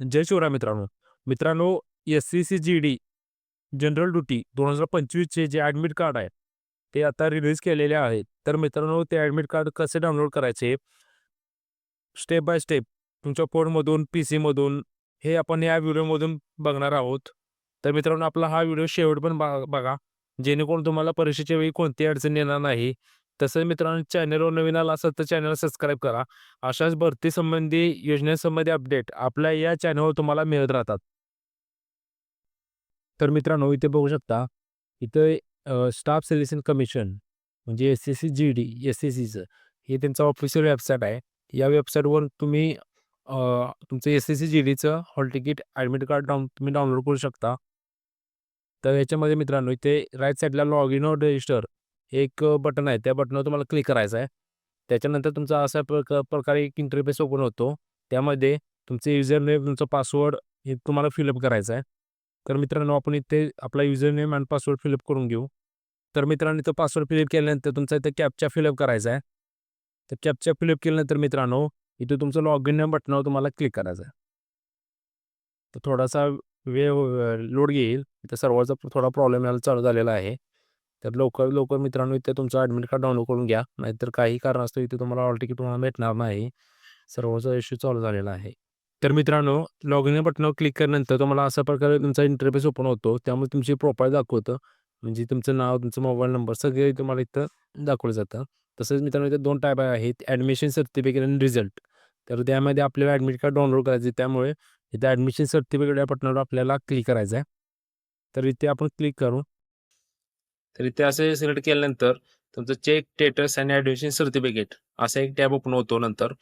जय शिवराय मित्रांनो. मित्रांनो S C C G D general duty दोन हजार पंचवीसचे जे ॲडमिट कार्ड आहे ते आता रिलीज केलेले आहेत. तर मित्रांनो ते ॲडमिट कार्ड कसे डाउनलोड करायचे? स्टेप बाय स्टेप तुमच्या फोनमधून पी सीमधून हे आपण या व्हिडिओमधून बघणार आहोत. तर मित्रांनो आपला हा व्हिडिओ शेवट पण बघा. जेणेकरून तुम्हाला परीक्षेच्या वेळी कोणतीही अडचण येणार नाही. तसंच मित्रांनो चॅनलवर नवीन आला असेल तर चॅनल सबस्क्राईब करा. अशाच भरती संबंधी योजनेसंबंधी अपडेट आपल्या या चॅनलवर तुम्हाला मिळत राहतात. तर मित्रांनो इथे बघू शकता इथं स्टाफ सिलेक्शन कमिशन म्हणजे S S C G D S S सीचं हे त्यांचं ऑफिशियल वेबसाईट आहे. या वेबसाईटवर तुम्ही तुमचं S S C G डीचं hall ticket admit card down तुम्ही डाउनलोड करू शकता. तर याच्यामध्ये मित्रांनो इथे राईट साईडला लॉग इन रजिस्टर एक बटन आहे. त्या बटनवर तुम्हाला क्लिक करायचं आहे. त्याच्यानंतर तुमचा अशा प्रक प्रकारे एक इंटरफेस ओपन होतो. त्यामध्ये तुमचे युजर नेम तुमचा पासवर्ड हे तुम्हाला फिलअप करायचं आहे. तर मित्रांनो आपण इथे आपला युजर नेम आणि पासवर्ड फिलअप करून घेऊ. तर मित्रांनो इथं पासवर्ड फिलअप केल्यानंतर तुमचा इथं कॅपचा फिलअप करायचा आहे. तर कॅपचा फिलअप केल्यानंतर मित्रांनो इथं तुमचं लॉग इन बटनावर तुम्हाला क्लिक करायचं आहे. तर थोडासा वेळ लोड घेईल इथं सर्वांचा थोडा प्रॉब्लेम यायला चालू झालेला आहे. तर लवकर लवकर मित्रांनो इथे तुमचं ॲडमिट कार्ड डाउनलोड करून घ्या. नाहीतर काही कारणास्तव इथे तुम्हाला ऑल तिकीट तुम्हाला भेटणार नाही. सर्वचा इश्यू चालू झालेला आहे. तर मित्रांनो लॉग इन बटनावर क्लिक केल्यानंतर तुम्हाला अशा प्रकारे तुमचा इंटरफेस ओपन होतो. त्यामुळे तुमची प्रोफाईल दाखवतं. म्हणजे तुमचं नाव तुमचं मोबाईल नंबर सगळे तुम्हाला इथं दाखवलं जातं. तसंच मित्रांनो इथे दोन टाईप आहेत. ॲडमिशन सर्टिफिकेट आणि रिझल्ट तर त्यामध्ये आपल्याला ॲडमिट कार्ड डाउनलोड करायचं आहे. त्यामुळे इथे ॲडमिशन सर्टिफिकेट या बटनावर आपल्याला क्लिक करायचं आहे. तर इथे आपण क्लिक करू. तर इथे असे सिलेक्ट केल्यानंतर तुमचं चेक स्टेटस आणि ॲडमिशन सर्टिफिकेट असा एक टॅब ओपन होतो नंतर.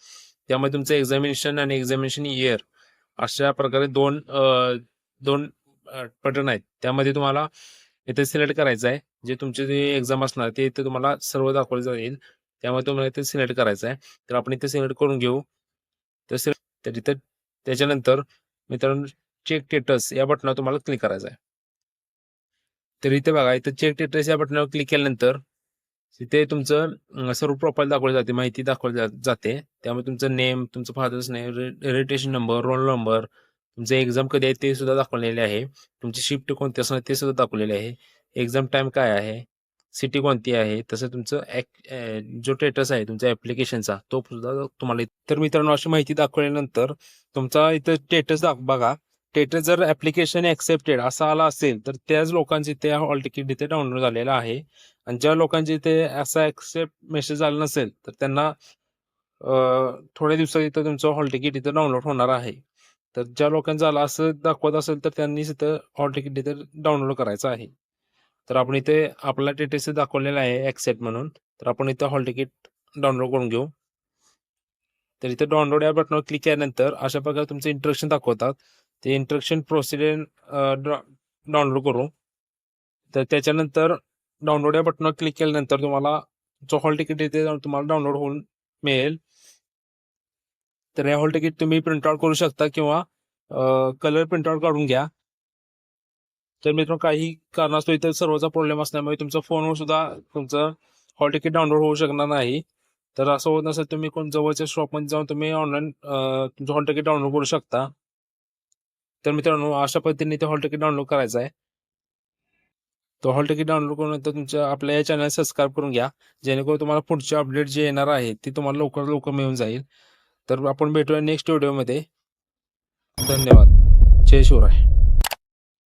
त्यामध्ये तुमचं एक्झामिनेशन आणि एक्झामिनेशन इयर अशा प्रकारे दोन दोन बटन आहेत. त्यामध्ये तुम्हाला इथे सिलेक्ट करायचं आहे. जे तुमचे जे एक्झाम असणार ते इथे तुम्हाला सर्व दाखवलं जाईल. त्यामुळे तुम्हाला इथे सिलेक्ट करायचं आहे. तर आपण इथे सिलेक्ट करून घेऊ. तर तर इथे त्याच्यानंतर मित्रांनो चेक स्टेटस या बटनावर तुम्हाला क्लिक करायचं आहे. तर इथे बघा इथं चेक स्टेटस या बटनावर क्लिक केल्यानंतर तिथे तुमचं सर्व प्रोफाईल दाखवली जाते माहिती दाखवली जाते. त्यामुळे तुमचं नेम तुमचं father's name registration number roll number तुमचं एक्झाम कधी आहे ते सुद्धा दाखवलेले आहे. तुमची शिफ्ट कोणती असणार ते सुद्धा दाखवलेले आहे. एक्झाम टाईम काय आहे? सिटी कोणती आहे? तसं तुमचं ॲक- जो स्टेटस आहे तुमच्या ॲप्लिकेशनचा तो सुद्धा तुम्हाला तर मित्रांनो अशी माहिती दाखवल्यानंतर तुमचा इथं स्टेटस दाख बघा. स्टेटस जर ऍप्लिकेशन ऍक्सेप्टेड असा आला असेल तर त्याच लोकांचे ते हॉल तिकीट इथे डाउनलोड झालेलं आहे. आणि ज्या लोकांचे इथे असा ऍक्सेप्ट मेसेज आला नसेल तर त्यांना थोड्या दिवसात इथं तुमचं हॉल तिकीट इथं डाउनलोड होणार आहे. तर ज्या लोकांचं आलं असं दाखवत असेल तर त्यांनी इथं हॉल तिकीट इथं डाउनलोड करायचं आहे. तर आपण इथे आपला टेटेस दाखवलेला आहे ॲक्सेप्ट म्हणून. तर आपण इथं हॉल तिकीट डाउनलोड करून घेऊ. तर इथे डाउनलोड या बटनावर क्लिक केल्यानंतर अशा प्रकारे तुमचे इंट्रक्शन दाखवतात. ते इंट्रक्शन प्रोसिजर डाउनलोड करू. तर त्याच्यानंतर डाउनलोड या बटनावर क्लिक केल्यानंतर तुम्हाला जो हॉल तिकीट येते जाऊन तुम्हाला डाउनलोड होऊन मिळेल. तर हे हॉल तिकीट तुम्ही प्रिंटआउट करू शकता किंवा कलर प्रिंटआउट काढून घ्या. तर मित्रांनो काही कारणास्तव इतर सर्वचा प्रॉब्लेम असल्यामुळे तुमचा फोनवर सुद्धा तुमचं हॉल तिकीट डाउनलोड होऊ शकणार नाही. तर असं होत नसेल तुम्ही कोण जवळच्या शॉपमध्ये जाऊन तुम्ही ऑनलाईन तुमचं हॉल तिकीट डाउनलोड करू शकता. तर मित्रांनो अशा पद्धतीने ते हॉल तिकीट डाउनलोड करायचं आहे. तो हॉल तिकीट डाउनलोड करून तुमच्या आपल्या या चॅनल सबस्क्राईब करून घ्या. जेणेकरून तुम्हाला पुढचे अपडेट जे येणार आहे ते तुम्हाला लवकर लवकर मिळून जाईल. तर आपण भेटूया नेक्स्ट व्हिडिओमध्ये धन्यवाद. जय शिवराय.